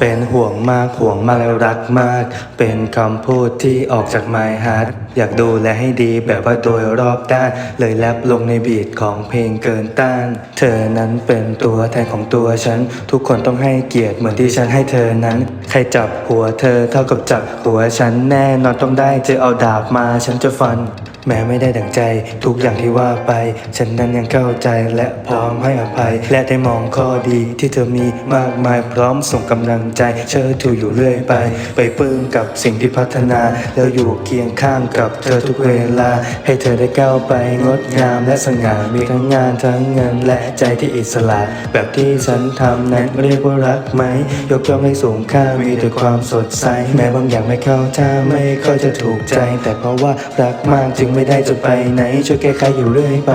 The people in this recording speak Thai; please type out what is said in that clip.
เป็นห่วงมากห่วงมากแล้วรักมาก เป็นคำพูดที่ออกจาก my heart อยากดูแลให้ดีแบบว่าโดยรอบด้าน เลยแรปลงในบีทของเพลงเกินต้าน เธอนั้นเป็นตัวแทนของตัวฉัน ทุกคนต้องให้เกียรติเหมือนที่ฉันให้เธอนั้น ใครจับหัวเธอเท่ากับจับหัวฉันแน่นอนต้องได้เจอเอาดาบมาฉันจะฟัน แม้ไม่ได้ดั่งใจ ทุกอย่างที่ว่าไป ฉันนั้นยังเข้าใจและพร้อมให้อภัย และได้มองข้อดีที่เธอมีมากมายพร้อมส่งกำลังใจ เชิดชูอยู่เรื่อยไป ไปปลื้มกับสิ่งที่พัฒนา แล้วอยู่เคียงข้างกับเธอทุกเวลา ให้เธอได้ก้าวไปงดงามและสง่ามีทั้งงานทั้งเงินและใจที่อิสระ แบบที่ฉันทำนั้นเรียกว่ารักไหม ยกย่องให้สูงค่ามีแต่ความสดใส แม้บางอย่างไม่เข้าท่าไม่ค่อยจะถูกใจ แต่เพราะว่ารักมากจึงไม่ได้จะไปไหนช่วยแก้ไขอยู่เรื่อยไป